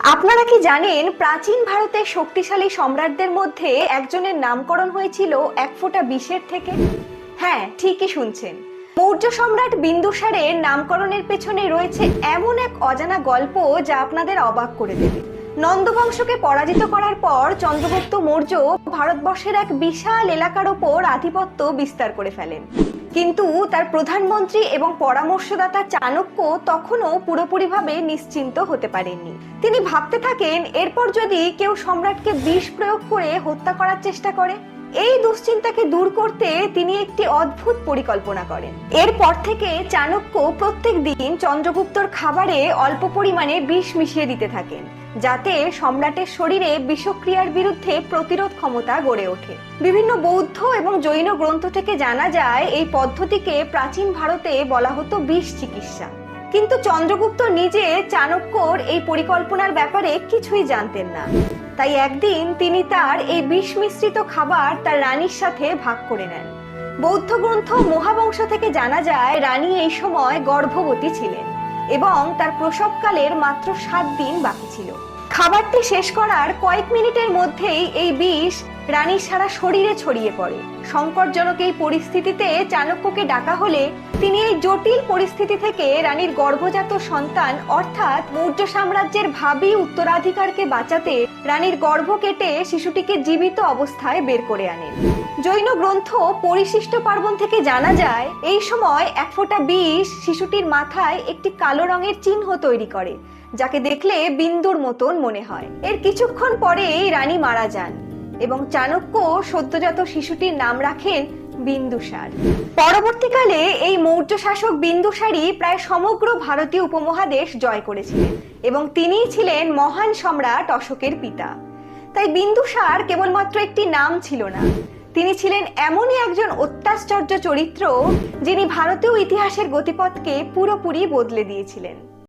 আপনারা কি জানেন, প্রাচীন ভারতের শক্তিশালী সম্রাটদের মধ্যে একজনের নামকরণ হয়েছিল এক ফোঁটা বিষের থেকে? হ্যাঁ ঠিকই শুনছেন। মৌর্য সম্রাট বিন্দুসারের নামকরণের পেছনে রয়েছে এমন এক অজানা গল্প যা আপনাদের অবাক করে দেবে। নন্দবংশকে পরাজিত করার পর চন্দ্রগুপ্ত মৌর্য ভারতবর্ষের এক বিশাল এলাকার ওপর আধিপত্য বিস্তার করে ফেলেন। কিন্তু তার প্রধানমন্ত্রী এবং পরামর্শদাতা চাণক্য তখনও পুরোপুরিভাবে নিশ্চিন্ত হতে পারেননি। তিনি ভাবতে থাকেন, এরপর যদি কেউ সম্রাটকে বিষ প্রয়োগ করে হত্যা করার চেষ্টা করে। এই দুশ্চিন্তাকে দূর করতে তিনি একটি অদ্ভুত পরিকল্পনা করেন। এরপর থেকে চাণক্য প্রত্যেক দিন চন্দ্রগুপ্তর খাবারে অল্প পরিমাণে বিষ মিশিয়ে দিতে থাকেন, যাতে সম্রাটের শরীরে বিষক্রিয়ার বিরুদ্ধে প্রতিরোধ ক্ষমতা গড়ে ওঠে। বিভিন্ন বৌদ্ধ এবং জৈন গ্রন্থ থেকে জানা যায়, এই পদ্ধতিকে প্রাচীন ভারতে বলা হতো বিষ চিকিৎসা। কিন্তু চন্দ্রগুপ্ত নিজে চাণক্যর এই পরিকল্পনার ব্যাপারে কিছুই জানতেন না। তাই একদিন তিনি তার এই বিষ মিশ্রিত খাবার তার রানীর সাথে ভাগ করে নেন। বৌদ্ধ গ্রন্থ মহাবংশ থেকে জানা যায়, রানী এই সময় গর্ভবতী ছিলেন এবং তার প্রসবকালের মাত্র সাত দিন বাকি ছিল। খাবারটি শেষ করার কয়েক মিনিটের মধ্যেই এই বিষ রানীর সারা শরীরে ছড়িয়ে পড়ে। সংকটজনক এই পরিস্থিতিতে চাণক্যকে ডাকা হলে তিনি এই জটিল পরিস্থিতি থেকে রানীর গর্ভজাত সন্তান, অর্থাৎ মৌর্য সাম্রাজ্যের ভাবি উত্তরাধিকারকে বাঁচাতে রানীর গর্ভ কেটে শিশুটিকে জীবিত অবস্থায় বের করে আনেন জৈন গ্রন্থ পরিশিষ্ট পার্বণ থেকে জানা যায়, এই সময় এক ফোঁটা বিষ শিশুটির মাথায় একটি কালো রঙের চিহ্ন তৈরি করে, যাকে দেখলে বিন্দুর মতন মনে হয়। এর কিছুক্ষণ পরেই রানী মারা যান। এবং চাণক্য সদ্যজাত শিশুটির নাম রাখেন বিন্দুসার। পরবর্তীকালে এই মৌর্য শাসক বিন্দুসারই প্রায় সমগ্র ভারতীয় উপমহাদেশ জয় করেছিলেন এবং তিনিই ছিলেন মহান সম্রাট অশোকের পিতা। তাই বিন্দুসার কেবলমাত্র একটি নাম ছিল না। তিনি ছিলেন এমনই একজন অত্যাশ্চর্য চরিত্র যিনি ভারতীয় ইতিহাসের গতিপথকে পুরোপুরি বদলে দিয়েছিলেন।